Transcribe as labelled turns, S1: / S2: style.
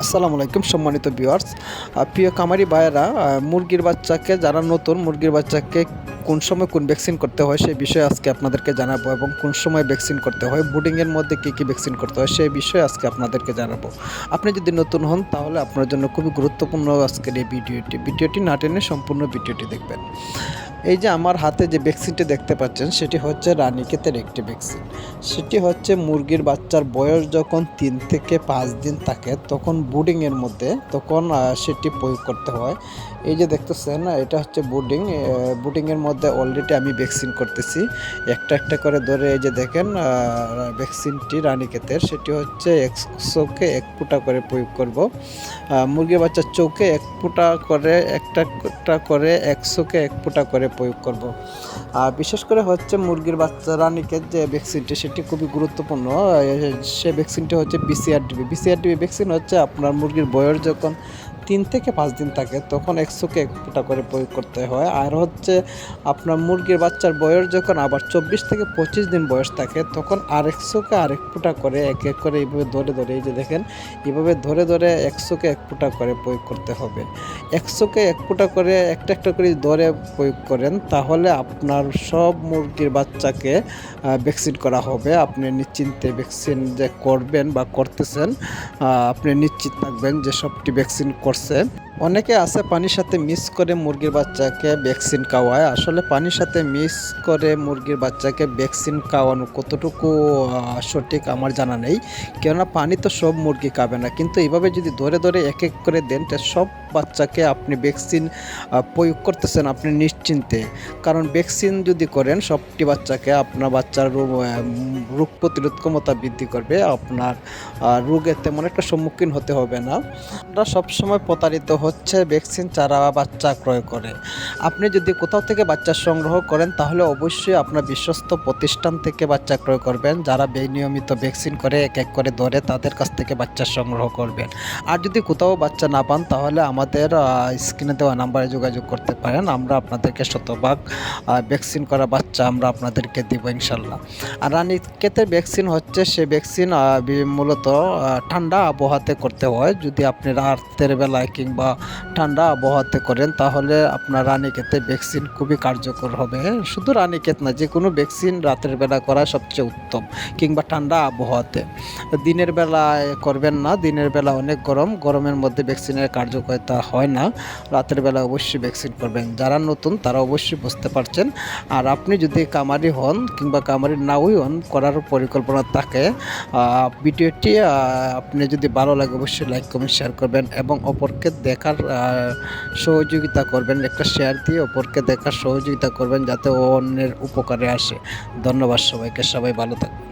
S1: আসসালামু আলাইকুম সম্মানিত ভিউয়ার্স প্রিয় কামারি ভাইয়েরা মুরগির বাচ্চাকে যারা নতুন মুরগির বাচ্চাকে কোন সময় কোন ভ্যাকসিন করতে হয় সেই বিষয়ে আজকে আপনাদেরকে জানাব এবং কোন সময় ভ্যাকসিন করতে হয় বুডিংয়ের মধ্যে কী কী ভ্যাকসিন করতে হয় সেই বিষয়ে আজকে আপনাদেরকে জানাব। আপনি যদি নতুন হন তাহলে আপনার জন্য খুবই গুরুত্বপূর্ণ আজকের এই ভিডিওটি। ভিডিওটি না টেনে সম্পূর্ণ ভিডিওটি দেখবেন। এই যে আমার হাতে যে ভ্যাকসিনটি দেখতে পাচ্ছেন, সেটি হচ্ছে রানীক্ষেতের একটি ভ্যাকসিন সেটি হচ্ছে মুরগির বাচ্চার বয়স যখন তিন থেকে পাঁচ দিন থাকে, তখন বুডিংয়ের মধ্যে তখন সেটি প্রয়োগ করতে হয়। এই যে দেখতেছেন, এটা হচ্ছে বুডিং বুডিংয়ের মধ্যে অলরেডি আমি ভ্যাকসিন করতেছি। একটা একটা করে ধরে এই যে দেখেন ভ্যাকসিনটি রানীক্ষেতের সেটি হচ্ছে একশোকে এক ফুটা করে প্রয়োগ করব। আহ, মুরগির বাচ্চার চৌকে এক ফুটা করে একটা করে একশোকে এক ফুটা করে প্রয়োগ করব। আর বিশেষ করে হচ্ছে মুরগির বাচ্চা রানীকে যে ভ্যাকসিনটি সেটি খুবই গুরুত্বপূর্ণ। সে ভ্যাকসিনটি হচ্ছে বিসিআরডিবি বিসিআরডিবি ভ্যাকসিন হচ্ছে আপনার মুরগির বয়স যখন তিন থেকে পাঁচ দিন থাকে, তখন একশোকে এক ফুটা করে প্রয়োগ করতে হয়। আর হচ্ছে আপনার মুরগির বাচ্চার বয়স যখন আবার চব্বিশ থেকে পঁচিশ দিন বয়স থাকে, তখন আর একশোকে আরেক ফুটা করে এক এক করে এইভাবে ধরে ধরে, এই যে দেখেন এভাবে ধরে ধরে একশোকে এক ফুটা করে প্রয়োগ করতে হবে। একশোকে এক ফুটা করে একটা একটা করে ধরে প্রয়োগ করেন, তাহলে আপনার সব মুরগির বাচ্চাকে ভ্যাকসিন করা হবে। আপনি নিশ্চিন্তে ভ্যাকসিন যে করবেন বা করতেছেন আপনি নিশ্চিত থাকবেন যে সবটি ভ্যাকসিন করছে অনেকে আছে পানির সাথে মিক্স করে মুরগির বাচ্চাকে ভ্যাকসিন খাওয়ায়। আসলে পানির সাথে মিক্স করে মুরগির বাচ্চাকে ভ্যাকসিন খাওয়ানো কতটুকু সঠিক আমার জানা নেই। কেননা পানি তো সব মুরগি খাবে না। কিন্তু এইভাবে যদি ধরে ধরে এক এক করে দেন সব বাচ্চাকে আপনি ভ্যাকসিন প্রয়োগ করতেছেন আপনি নিশ্চিন্তে। কারণ ভ্যাকসিন যদি করেন, সবটি বাচ্চাকে আপনার বাচ্চার রোগ প্রতিরোধ ক্ষমতা বৃদ্ধি করবে। আপনার রোগের তেমন একটা সম্মুখীন হতে হবে না। আমরা সবসময় প্রতারিত হচ্ছে ভ্যাকসিন চারা বা বাচ্চা ক্রয় করে। আপনি যদি কোথাও থেকে বাচ্চা সংগ্রহ করেন, তাহলে অবশ্যই আপনার বিশ্বস্ত প্রতিষ্ঠান থেকে বাচ্চা ক্রয় করবেন। যারা বেনিয়মিত ভ্যাকসিন করে, এক এক করে ধরে তাদের কাছ থেকে বাচ্চা সংগ্রহ করবেন। আর যদি কোথাও বাচ্চা না পান, তাহলে আমাদের স্ক্রিনে দেওয়া নাম্বারে যোগাযোগ করতে পারেন। আমরা আপনাদেরকে শতভাগ ভ্যাকসিন করা বাচ্চা আমরা আপনাদেরকে দিব ইনশাল্লাহ। আর রানীক্ষেতের ভ্যাকসিন হচ্ছে, সে ভ্যাকসিন মূলত ঠান্ডা আবহাওয়াতে করতে হয়। যদি আপনি রাতের বেলায় কিংবা ঠান্ডা আবহাওয়াতে করেন, তাহলে আপনার রানীক্ষেতে ভ্যাকসিন খুবই কার্যকর হবে। শুধু রানীক্ষেত না যে কোনো ভ্যাকসিন রাতের বেলা করা সবচেয়ে উত্তম, কিংবা ঠান্ডা আবহাওয়াতে। দিনের বেলায় করবেন না, দিনের বেলা অনেক গরম, গরমের মধ্যে ভ্যাকসিনের কার্যকারিতা হয় না। রাতের বেলা অবশ্যই ভ্যাকসিন করবেন। যারা নতুন, তারা অবশ্যই বুঝতে পারছেন। আর আপনি যদি কামারি হন, কিংবা কামারি নাওই হন, করার পরিকল্পনা থাকে ভিডিওটি আপনি যদি ভালো লাগে, অবশ্যই লাইক কমেন্ট শেয়ার করবেন এবং অপরকে দেখার সহযোগিতা করবেন, একটা শেয়ার দিয়ে অপরকে দেখার সহযোগিতা করবেন যাতে অন্যের উপকারে আসে। ধন্যবাদ সবাইকে, সবাই ভালো থাকবেন।